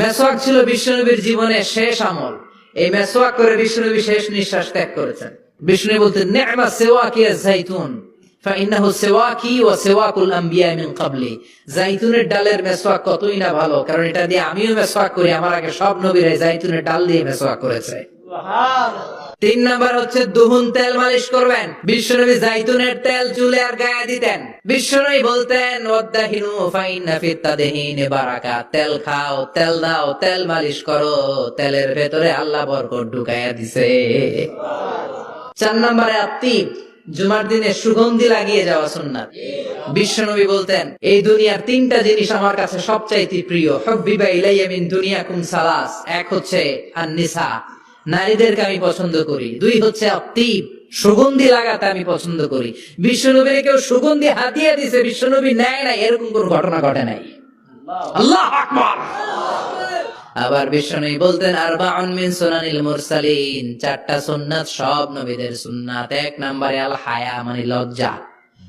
মেসওয়াক ছিল বিশ্বনবীর জীবনে শেষ আমল এই মেসওয়াক করে বিশ্বনবী শেষ নিঃশ্বাস ত্যাগ করেছেন বিষ্ণু বলতেন নেমা সেওয়াকি জাইতুন فإنه سواكي وسواك الأنبياء من قبلي জাইতুনের ডালের মেসওয়াক কতই না ভালো কারণ এটা দিয়ে আমিও মেসওয়াক করি আমার আগে সব নবীরাই জাইতুনের ডাল দিয়ে মেসওয়াক করেছে তিন নাম্বার হচ্ছে দুহুন তেল মালিশ করবেন। বিশ্বনবী জাইতুনের তেল চুলে আর গায়ে দিতেন। বিশ্বনবী বলতেন বারাকা। তেল খাও, তেল দাও, তেল মালিশ করো। তেলের ভেতরে আল্লাহ বরকত দিছে। চার নম্বরে জুমার দিনে সুগন্ধি লাগিয়ে যাওয়া সুন্নাত। বিশ্বনবী বলতেন, এই দুনিয়ার তিনটা জিনিস আমার কাছে সবচাইতে প্রিয়। হব্বিবা ইলাইয়া মিন দুনিয়াকুম সালাস। এক হচ্ছে আন-নিসা নারীদেরকে আমি পছন্দ করি। দুই হচ্ছে আত্মীপ সুগন্ধি লাগাতে আমি পছন্দ করি। বিশ্বনবীর কেউ সুগন্ধি হাতিয়ে দিছে, বিশ্বনবী নেয় নাই, এরকম কোন ঘটনা ঘটে নাই। আল্লাহ আবার বিশ্বনবী বলতেন, আরবাউন মিন সুনানিল মুরসালিন, চারটা সুন্নাত সব নবীদের সুন্নাত। এক নম্বরে আল হায়া মানে লজ্জা।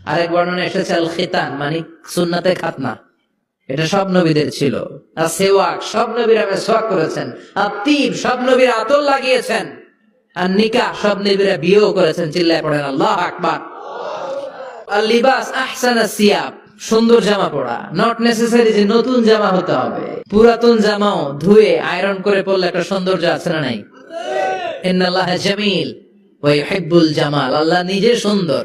আরেক বর্ণনা এসেছে আল খিতান মানে সুন্নাতে খাতনা। এটা সব নবীদের ছিল। আর সেওয়াক, সব নবীরা মেসওয়াক করেছেন। আর তিব, সব নবীরা আতর লাগিয়েছেন। আর নিকা সব নবীরা বিয়েও করেছেন, চিল্লায় পড়েন, আল্লাহ আকবার। আর লিবাস আহসানা সিয়াব, সুন্দর জামা পরা নট নেসেসারি যে নতুন জামা হতে হবে। পুরাতন জামাও ধুয়ে আয়রন করে পরলে একটা সৌন্দর্য আছে না নাই? জামিল ওয়া ইউহিব্বুল জামাল, আল্লাহ নিজে সুন্দর।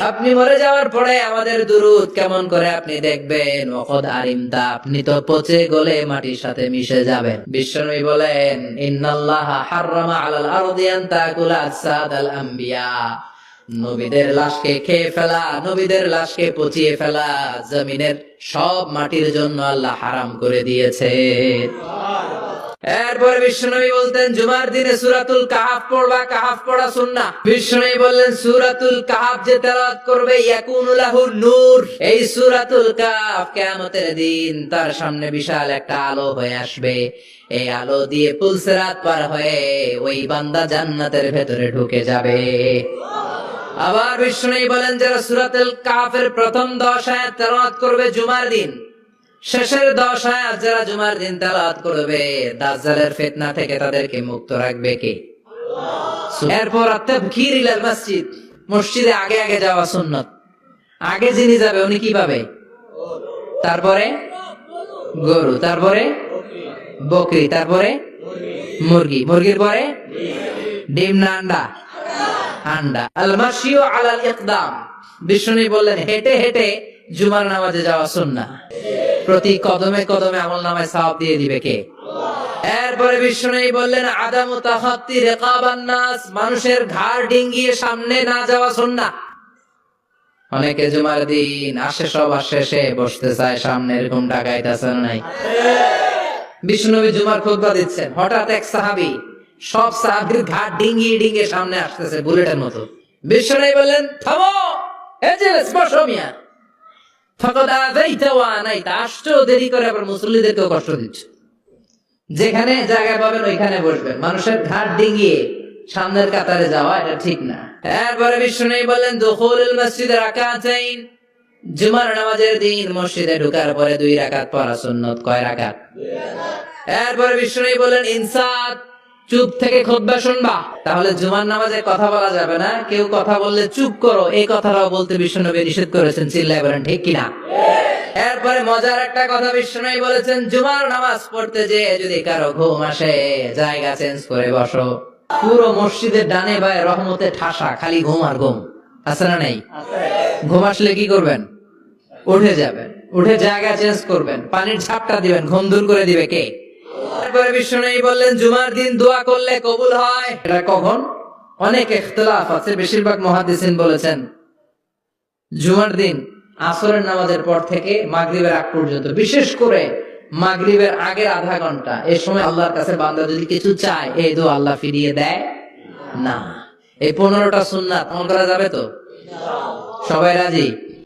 আপনি মরে যাওয়ার পরে আমাদের কেমন করে আপনি দেখবেন? আপনি তো পচে গলে মাটির সাথে মিশে যাবেন। বলেন নবীদের লাশকে খেয়ে ফেলা, নবীদের লাশকে পচিয়ে ফেলা, জমিনের সব মাটির জন্য আল্লাহ হারাম করে দিয়েছে। এরপরে বিষ্ণুনবী বলতেন, জুমার দিনে সুরাতুল কাহাফ পড়বা, কাহাফ পড়া সুন্না বিষ্ণুনবী বললেন, সুরাতুল কাহাফ যে তেলাওয়াত করবে নূর। এই সুরাতুল কাহাফ কিয়ামতের দিন তার সামনে বিশাল একটা আলো হয়ে আসবে। এই আলো দিয়ে পুলসিরাত পার হয়ে ওই বান্দা জান্নাতের ভেতরে ঢুকে যাবে। আবার বিষ্ণুই বলেন, যারা সুরাতুল কাহাফের প্রথম দশ আয়াত তেলাওয়াত করবে জুমার দিন শেষের দশ আয়াত যারা জুমার দিন তেলাওয়াত করবে দাজ্জালের ফিতনা থেকে তাদেরকে মুক্ত রাখবে কে? এরপর তাবকির ইলাল মসজিদ মসজিদে আগে আগে যাওয়া সুন্নত। আগে যিনি যাবে উনি কি পাবে? তারপরে গরু তারপরে বকরি তারপরে মুরগি। মুরগির পরে ডিম না আন্ডা? আন্ডা। আল মাসিও আলাল ইকদাম। বিষ্ণু বললেন হেঁটে হেঁটে জুমার নামাজে যাওয়া সুন্নাহ প্রতি কদমে কদমে আমল নামায় সওয়াব দিয়ে দিবে কে? এরপরে বিষ্ণু বললেন, আদামু নাস, মানুষের ঘাড় ডিঙ্গিয়ে সামনে না যাওয়া সুন্নাহ। অনেকে জুমার দিন আসে সবার শেষে বসতে চায় সামনে এরকম ডাকাইতেছে না নাই। বিষ্ণুনবী জুমার খুতবা দিচ্ছেন, হঠাৎ এক সাহাবি, সব সাহাবির ঘাট ডিঙ্গিয়ে ডিঙ্গিয়ে সামনে আসতেছে, বুলেটের মতো। বিষ্ণুনবী বললেন, থামো যে স্পর্শ মিয়া। মুসল্লিদেরকেও কষ্ট দিচ্ছে। যেখানে পাবেন, ওইখানে বসবেন। মানুষের ঘাট ডিঙ্গিয়ে সামনের কাতারে যাওয়া, এটা ঠিক না। এরপরে বললেন জুমার নামাজের দিন মসজিদে ঢোকার পরে দুই রাকাত পড়া সুন্নত। কয় রাকাত? এরপরে বিষ্ণু বললেন ইনসাত চুপ থেকে খুতবা শুনবা। তাহলে জুমার নামাজে কথা বলা যাবে না। কেউ কথা বললে চুপ করো। এই কথাটাও বলতে বিষ্ণু নবী নিষেধ করেছেন। চিল্লায় বলেন, ঠিক কিনা? এরপরে মজার একটা কথা বিষ্ণু বলেছেন, জুমার নামাজ পড়তে যে যদি কারও ঘুম আসে, জায়গা চেঞ্জ করে বসো। পুরো মসজিদের ডানে বায়ে রহমতে ঠাসা, খালি ঘুম আর ঘুম। আছে না নেই? ঘুম আসলে কি করবেন? উঠে যাবেন। উঠে জায়গা চেঞ্জ করবেন। পানির ছাপটা দিবেন। ঘুম দূর করে দিবে কে? জুমার দিন দোয়া করলে কবুল হয়? কখন? অনেক আছে, বেশিরভাগ বলেছেন। জুমার দিন নামাজের পর থেকে মাগরিবের পর্যন্ত, বিশেষ করে মাগরিবের আগের আধা ঘণ্টা। এই সময় আল্লাহর কাছে বান্দা যদি কিছু চায়, এই দোয়া আল্লাহ ফিরিয়ে দেয়? না। এই পনেরোটা সুন্নাত আমল করা যাবে তো? সবাই রাজি?